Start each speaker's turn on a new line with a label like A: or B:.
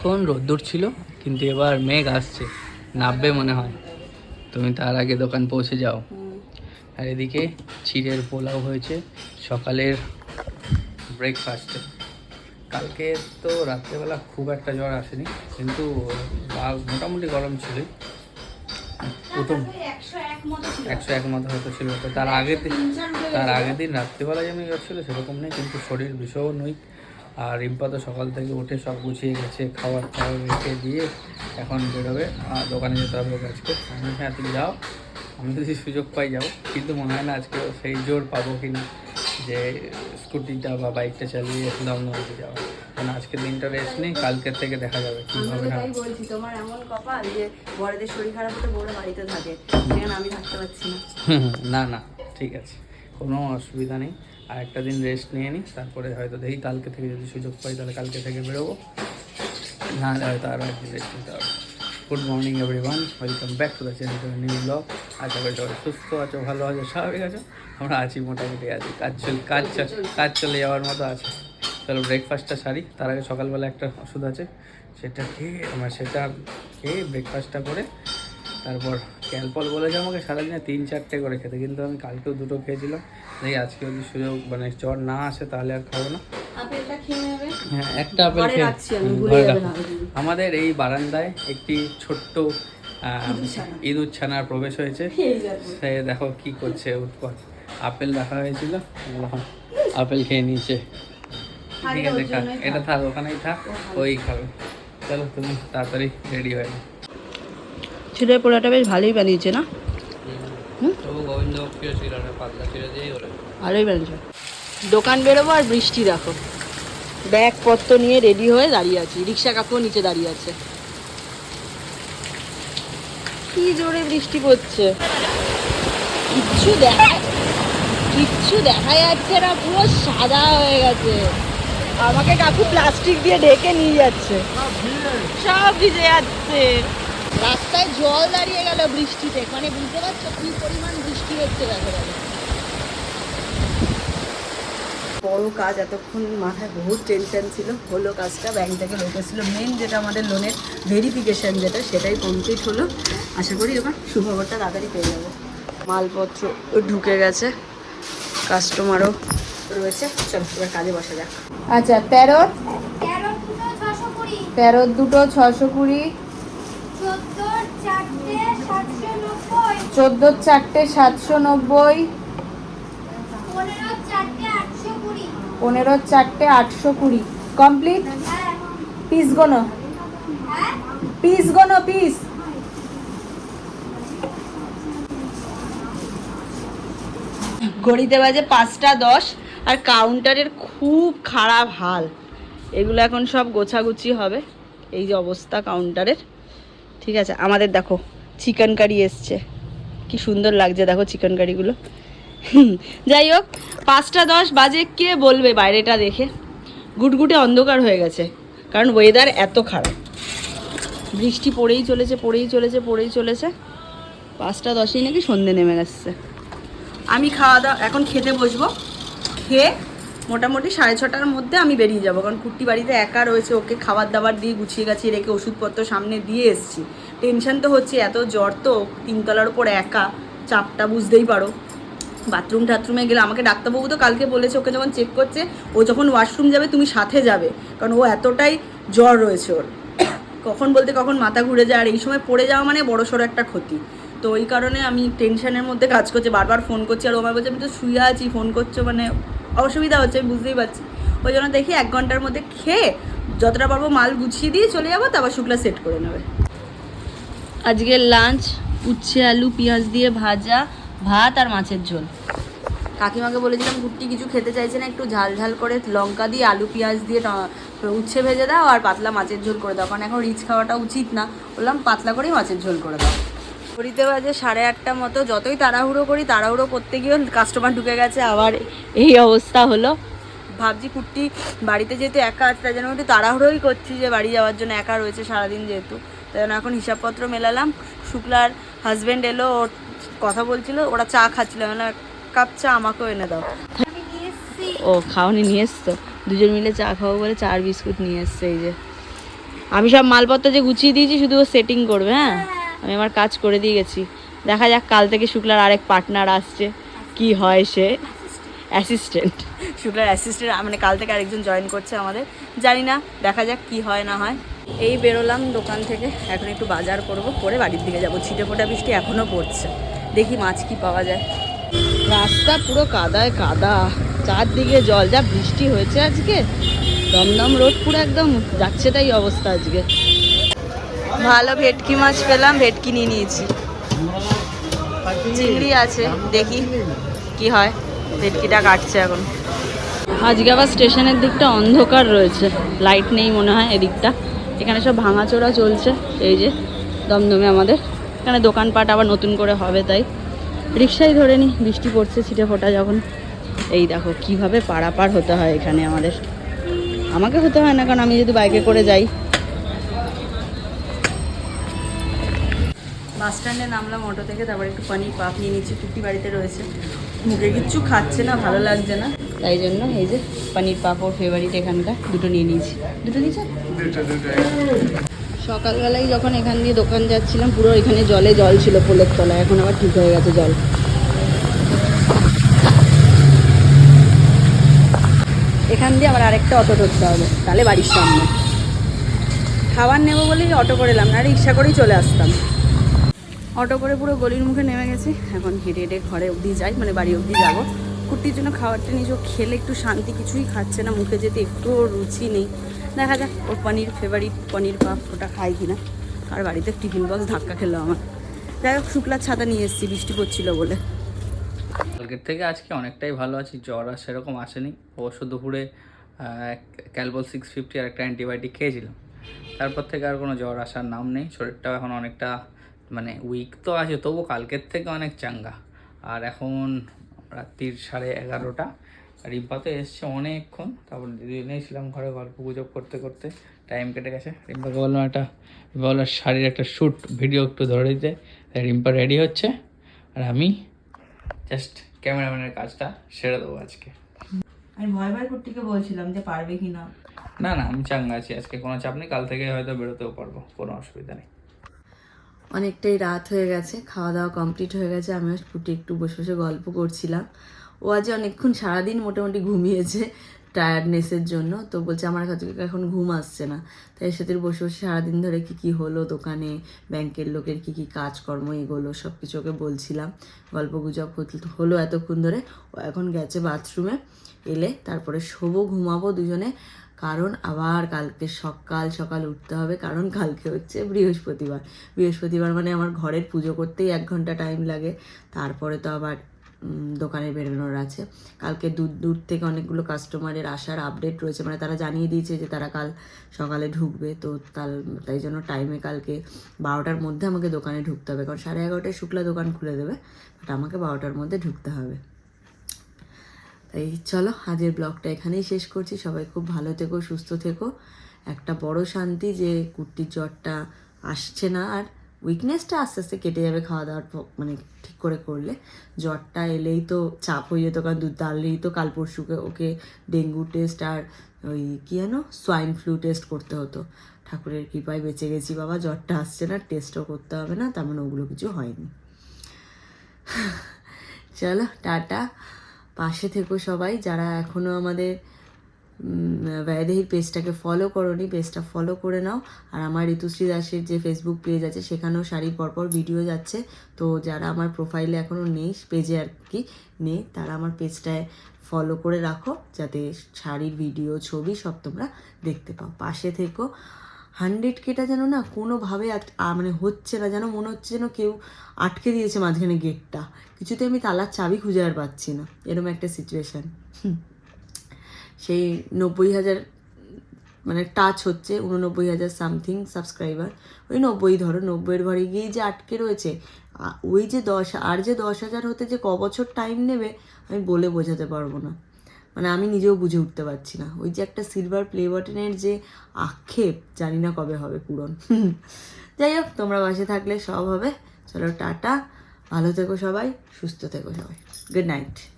A: এখন রোদ্দুর ছিল, কিন্তু এবার মেঘ আসছে, নাববে মনে হয়। তুমি তার আগে দোকান পৌঁছে যাও। আর এদিকে চিড়ের পোলাও হয়েছে, সকালের ব্রেকফাস্টে কালকে তো রাত্রেবেলা খুব একটা জ্বর আসেনি, কিন্তু মোটামুটি গরম ছিল প্রথম একশো এক মতো হয়তো ছিল তার আগের দিন তার আগের দিন রাত্রিবেলা যেমন জ্বর ছিল সেরকম নেই, কিন্তু শরীর ভীষণ উইক। আর রিম্পা তো সকাল থেকে উঠে সব গুছিয়ে গেছে খাবার টাবার রেখে দিয়ে এখন বেরোবে। আর দোকানে যেতে হবে আজকে। আমি হ্যাঁ তুমি যাও। আমি যদি সুযোগ পাই যাও কিন্তু মনে হয় না আজকে সেই জোর পাবো কি না যে স্কুটিটা বা বাইকটা চালিয়ে দমদমতে যাওয়া। কারণ আজকের দিনটা রেস্ট নেই কালকের থেকে দেখা যাবে কী হবে না
B: বলছি তোমার এমন কপাল যে বড়দের শরীর খারাপ হতে বড় বাড়িতে থাকে। আমি থাকতে পারছি না।
A: না না ঠিক আছে। কোনো অসুবিধা নেই। আর একটা দিন রেস্ট নিয়ে নিই তারপরে হয়তো দেখি কালকে থেকে যদি সুযোগ পাই তাহলে কালকে থেকে বেরোবো। না হয়তো আরও একদিন রেস্ট নিতে হবে। Good morning everyone welcome back to the channel new blog আশা করি সবাই সুস্থ আছো, ভালো আছো, স্বাভাবিক আছো। আমরা আছি মোটামুটি, আছি কাজ চলে, কাজ কাজ চলে যাওয়ার মতো আছে। চলো ব্রেকফাস্টটা সারি। তার আগে সকালবেলা একটা ওষুধ আছে। সেটা খেয়ে, আমার সেটা খেয়ে ব্রেকফাস্টটা করে তারপর ক্যালপল বলেছে আমাকে সারাদিনে তিন চারটে করে খেতে কিন্তু আমি কালকেও দুটো খেয়েছিলাম। দেখি আজকে যদি সুযোগ মানে জ্বর না আসে তাহলে আর খাব না। হ্যাঁ একটা আপেল খেয়ে। আমাদের এই বারান্দায় একটি ছোট্ট। ইঁদুর ছানার প্রবেশ হয়েছে। সে দেখো কি করছে উৎপট আপেল রাখা হয়েছিল। আপেল খেয়ে নিয়েছে। ঠিক আছে এটা থাক ওখানেই থাক ওই খাবে। চলো তুমি তাড়াতাড়ি রেডি হয়ে
B: ছিলের পোলাটা বেশ ভালোই বানিয়েছে না? ভালোই বানিয়েছে। দোকান বেরোবো আর বৃষ্টি দেখো। ব্যাগ পত্র নিয়ে রেডি হয়ে দাঁড়িয়ে আছি। রিক্সা কাকুও নিচে দাঁড়িয়ে আছে। কি জোরে বৃষ্টি পড়ছে? কিচ্ছু দেখা কিচ্ছু দেখা যাচ্ছে না। পুরো সাদা হয়ে গেছে। আমাকে কাকু প্লাস্টিক দিয়ে ঢেকে নিয়ে যাচ্ছে। সব ভিজে যাচ্ছে। রাস্তায় জল দাঁড়িয়ে গেল বৃষ্টিতে। মানে বুঝতে পারছ কি পরিমাণ বৃষ্টি হচ্ছে দেখো বড় কাজ এতক্ষণ মাথায় বহুত টেনশন ছিল। হলো কাজটা ব্যাংক থেকে ঢুকেছিল মেন যেটা আমাদের লোনের ভেরিফিকেশন যেটা সেটাই কমপ্লিট হলো। আশা করি এবার সুখবরটা তাড়াতাড়ি পেয়ে যাব। মালপত্র ঢুকে গেছে। কাস্টমারও রয়েছে। চলো এবার কাজে বসা যাক। আচ্ছা প্যারট
C: তেরো দুটো ছশো কুড়ি।
B: প্যারট দুটো ছশো কুড়ি।
C: চোদ্দ চারটে সাতশো নব্বই।
B: চারটে
C: আটশো কুড়ি।
B: পনেরো চারটে আটশো কুড়ি। কমপ্লিট?
C: হ্যাঁ।
B: পিস গোনো।
C: হ্যাঁ?
B: পিস গোনো পিস। ঘড়িতে বাজে পাঁচটা দশ আর কাউন্টারের খুব খারাপ হাল। এগুলো এখন সব গোছাগুছি হবে। এই যে অবস্থা কাউন্টারের। ঠিক আছে, আমাদের দেখো চিকেন কারি এসছে। কি সুন্দর লাগছে দেখো চিকেন কারিগুলো যাই হোক, পাঁচটা দশ বাজে, কে বলবে বাইরেটা দেখে? গুটগুটে অন্ধকার হয়ে গেছে, কারণ ওয়েদার এত খারাপ। বৃষ্টি পড়েই চলেছে পড়েই চলেছে পড়েই চলেছে। পাঁচটা দশেই নাকি সন্ধে নেমে গেছে। আমি খাওয়া দাওয়া এখন খেতে বসবো। খেয়ে মোটামুটি সাড়ে ছটার মধ্যে আমি বেরিয়ে যাব, কারণ কুট্টি বাড়িতে একা রয়েছে, ওকে খাবার দাবার দিয়ে গুছিয়ে গাছিয়ে রেখে ওষুধপত্র সামনে দিয়ে এসছি। টেনশন তো হচ্ছে, এত জ্বর তো, তিনতলার ওপর একা, চাপটা বুঝতেই পারো। বাথরুম টাথরুমে গেলে, আমাকে ডাক্তারবাবু তো কালকে বলেছে, ওকে যখন চেক করছে, ও যখন ওয়াশরুম যাবে, তুমি সাথে যাবে, কারণ ও এতটাই জ্বর রয়েছে ওর। কখন বলতে কখন মাথা ঘুরে যায়, আর এই সময় পড়ে যাওয়া মানে বড় সড়ো একটা ক্ষতি। তো ওই কারণে আমি টেনশনের মধ্যে কাজ করছি, বারবার ফোন করছি, আর ও আমায় বলছে, আমি তো শুয়ে আছি ফোন করছ মানে অসুবিধা হচ্ছে আমি বুঝতেই পারছি। ওই জন্য দেখি এক ঘণ্টার মধ্যে খেয়ে যতটা পারব মাল গুছিয়ে দিয়ে চলে যাব তারপর শুক্লা সেট করে নেবে। আজকে লাঞ্চ উচ্ছে আলু পেঁয়াজ দিয়ে ভাজা ভাত আর মাছের ঝোল। কাকিমাকে বলেছিলাম কুট্টি কিছু খেতে চাইছে না একটু ঝাল ঝাল করে লঙ্কা দিয়ে আলু পেঁয়াজ দিয়ে উচ্ছে ভেজে দাও আর পাতলা মাছের ঝোল করে দাও। কারণ এখন রিচ খাওয়াটা উচিত না। বললাম পাতলা করেই মাছের ঝোল করে দাও। ঘড়িতে বাজে সাড়ে আটটা মতো যতই তাড়াহুড়ো করি তাড়াহুড়ো করতে গিয়েও কাস্টমার ঢুকে গেছে। আবার এই অবস্থা হলো। ভাবছি কুট্টি বাড়িতে যেহেতু একা আছে তাই জন্য একটু তাড়াহুড়োই করছি যে বাড়ি যাওয়ার জন্য একা রয়েছে সারাদিন যেহেতু। তাই জন্য এখন হিসাবপত্র মেলালাম। শুক্লার হাজব্যান্ড এলো ওর কথা বলছিল ওরা চা খাচ্ছিল। মানে কাপ চা আমাকেও এনে দাও। ও খাওনি নিয়ে এসছো? দুজন মিলে চা খাব বলে চার বিস্কুট নিয়ে এসছে এই যে। আমি সব মালপত্র যে গুছিয়ে দিয়েছি শুধু ও সেটিং করবে হ্যাঁ আমি আমার কাজ করে দিয়ে গেছি। দেখা যাক কাল থেকে শুক্লার আরেক পার্টনার আসছে। কি হয় সে? অ্যাসিস্ট্যান্ট শুক্লার অ্যাসিস্ট্যান্ট মানে কাল থেকে আরেকজন জয়েন করছে আমাদের। জানি না দেখা যাক কি হয় না হয়। এই বেরোলাম দোকান থেকে এখন একটু বাজার করব করে বাড়ির দিকে যাব। ছিটে ফোটা বৃষ্টি এখনও পড়ছে। দেখি মাছ কি পাওয়া যায়। রাস্তা পুরো কাদায় কাদা। চারদিকে জল যা বৃষ্টি হয়েছে আজকে। দমদম রোড পুরো একদম যাচ্ছে তাই অবস্থা আজকে। ভালো ভেটকি মাছ পেলাম, ভেটকি নিয়ে নিয়েছি। চিংড়ি আছে, দেখি কি হয়, ভেটকিটা কাটছে এখন। আজকে আবার স্টেশনের দিকটা অন্ধকার রয়েছে, লাইট নেই মনে হয় এদিকটা। এখানে সব ভাঙাচোরা চলছে, এই যে দমদমে আমাদের। এখানে দোকানপাট আবার নতুন করে হবে তাই। রিক্সাই ধরে নি, বৃষ্টি পড়ছে ছিটে ফোটা যখন। এই দেখো, কীভাবে পারাপার হতে হয় এখানে আমাদের। আমাকে হতে হয় না, কারণ আমি যদি বাইকে করে যাই বাস স্ট্যান্ডে নামলাম অটো থেকে তারপর একটু পানির পাপ নিয়ে নিচ্ছি টুকি বাড়িতে রয়েছে। মুখে কিচ্ছু খাচ্ছে না ভালো লাগছে না। তাই জন্য এই যে পানির পাপ ওর ফেভারিট এখানকার দুটো নিয়ে নিয়েছি। দুটো নিয়েছো? সকালবেলায় যখন এখান দিয়ে দোকান যাচ্ছিলাম পুরো এখানে জলে জল ছিল পোলের তলায় এখন আবার ঠিক হয়ে গেছে জল। এখান দিয়ে আবার আরেকটা অটো ধরতে হবে তাহলে বাড়ির সামনে। খাবার নেব বলেই অটো করে এলাম না রিক্সা করেই চলে আসতাম। অটো করে পুরো গলির মুখে নেমে গেছি। এখন হেঁটে হেঁটে ঘরে অবধি যাই মানে বাড়ি অবধি যাব। কুর্তির জন্য খাবারটা নিজে খেলে একটু শান্তি কিছুই খাচ্ছে না, মুখে যেতে একটু রুচি নেই। দেখা যাক ওর পনির ফেভারিট পনির পাপ ওটা খাই কিনা। আর বাড়িতে টিফিন বক্স ধাক্কা খেলো আমার। যাই হোক, শুক্লার ছাতা নিয়ে এসেছি, বৃষ্টি পড়ছিল বলে।
A: কালকের থেকে আজকে অনেকটাই ভালো আছি, জ্বর আর সেরকম আসেনি। অবশ্য দুপুরে ক্যালবল সিক্স ফিফটি আর একটা অ্যান্টিবায়োটিক খেয়েছিলাম। তারপর থেকে আর কোনো জ্বর আসার নাম নেই, শরীরটাও এখন অনেকটা মানে উইক তো আছে তবু কালকের থেকে অনেক চাঙ্গা। আর এখন রাত্রির সাড়ে এগারোটা। রিম্পা তো এসছে অনেকক্ষণ তারপর দিদি এনেছিলাম ঘরে গল্প গুজব করতে করতে। টাইম কেটে গেছে। রিম্পাকে বললাম একটা রিম্পা বলল শাড়ির একটা শ্যুট ভিডিও একটু ধরে দিতে। তাই রিম্পা রেডি হচ্ছে। আর আমি জাস্ট ক্যামেরাম্যানের কাজটা সেরে দেবো আজকে।
B: আমি ভয় ভয় কুর্তিকে বলছিলাম যে পারবে কি না।
A: না না আমি চাঙ্গা আছি আজকে কোনো চাপ নেই। কাল থেকে হয়তো বেরোতেও পারব কোনো অসুবিধা নেই।
B: অনেকটাই রাত হয়ে গেছে খাওয়া দাওয়া কমপ্লিট হয়ে গেছে, আমিও স্কুটি একটু বসে বসে গল্প করছিলাম। ও আজ অনেকক্ষণ সারাদিন মোটামুটি ঘুমিয়েছে টায়ার্ডনেসের জন্য, তো বলছে আমার কাছে এখন ঘুম আসছে না। তাই সাথে বসে বসে সারাদিন ধরে কি কি হলো দোকানে, ব্যাংকের লোকের কি কি কাজকর্ম এগুলো সব কিছু ওকে বলছিলাম। গল্প গুজব হলো এতক্ষণ ধরে। ও এখন গেছে বাথরুমে এলে তারপরে শোবো, ঘুমাবো দুজনে। কারণ আবার কালকে সকাল সকাল উঠতে হবে, কারণ কালকে হচ্ছে বৃহস্পতিবার। বৃহস্পতিবার মানে আমার ঘরের পুজো করতেই এক ঘণ্টা টাইম লাগে, তারপরে তো আবার দোকানে বেরোনোর আছে। কালকে দূর দূর থেকে অনেকগুলো কাস্টমারের আসার আপডেট রয়েছে মানে তারা জানিয়ে দিয়েছে যে তারা কাল সকালে ঢুকবে, তো তাল তাই জন্য টাইমে কালকে বারোটার মধ্যে আমাকে দোকানে ঢুকতে হবে, কারণ সাড়ে এগারোটায় শুক্লা দোকান খুলে দেবে বাট আমাকে বারোটার মধ্যে ঢুকতে হবে। তাই চলো আজের ব্লগটা এখানেই শেষ করছি। সবাই খুব ভালো থেকো, সুস্থ থেকো। একটা বড় শান্তি যে কুর্তির জ্বরটা আসছে না, আর উইকনেসটা আস্তে আস্তে কেটে যাবে খাওয়া দাওয়ার মানে ঠিক করে করলে। জ্বরটা এলেই তো চাপ হয়ে যেত, কারণ দুধ দাঁড়লেই তো কাল পরশুকে ওকে ডেঙ্গু টেস্ট আর ওই কী যেন সোয়াইন ফ্লু টেস্ট করতে হতো। ঠাকুরের কৃপায় বেঁচে গেছি বাবা, জ্বরটা আসছে না টেস্টও করতে হবে না তেমন ওগুলো কিছু হয়নি। চলো, টাটা। পাশে থেকো সবাই, যারা এখনও আমাদের ব্যয়দেহির পেজটাকে ফলো করোনি, পেজটা ফলো করে নাও। আর আমার ঋতুশ্রী দাসের যে ফেসবুক পেজ আছে, সেখানেও শাড়ি পরপর ভিডিও যাচ্ছে। তো যারা আমার প্রোফাইলে এখনও নেই পেজে আর কি নেই, তারা আমার পেজটায় ফলো করে রাখো, যাতে শাড়ির ভিডিও ছবি সব তোমরা দেখতে পাও। পাশে থেকো। হান্ড্রেড কেটা যেন না কোনোভাবে মানে হচ্ছে না, যেন মনে হচ্ছে যেন কেউ আটকে দিয়েছে মাঝখানে গেটটা কিছুতে আমি তালার চাবি খুঁজে আর পাচ্ছি না। এরকম একটা সিচুয়েশান সেই নব্বই হাজার মানে টাচ হচ্ছে উননব্বই হাজার সামথিং সাবস্ক্রাইবার ওই নব্বই ধরো, নব্বইয়ের ঘরে গিয়েই যে আটকে রয়েছে ওই যে দশ, আর যে দশ হাজার হতে যে ক বছর টাইম নেবে, আমি বলে বোঝাতে পারব না। মানে আমি নিজেও বুঝে উঠতে পারছি না। ওই যে একটা সিলভার প্লে বাটনের যে আক্ষেপ, জানি না কবে হবে পূরণ। যাই হোক, তোমরা বাসে থাকলে সব হবে। চলো টাটা। ভালো থেকো সবাই, সুস্থ থেকো সবাই। Good night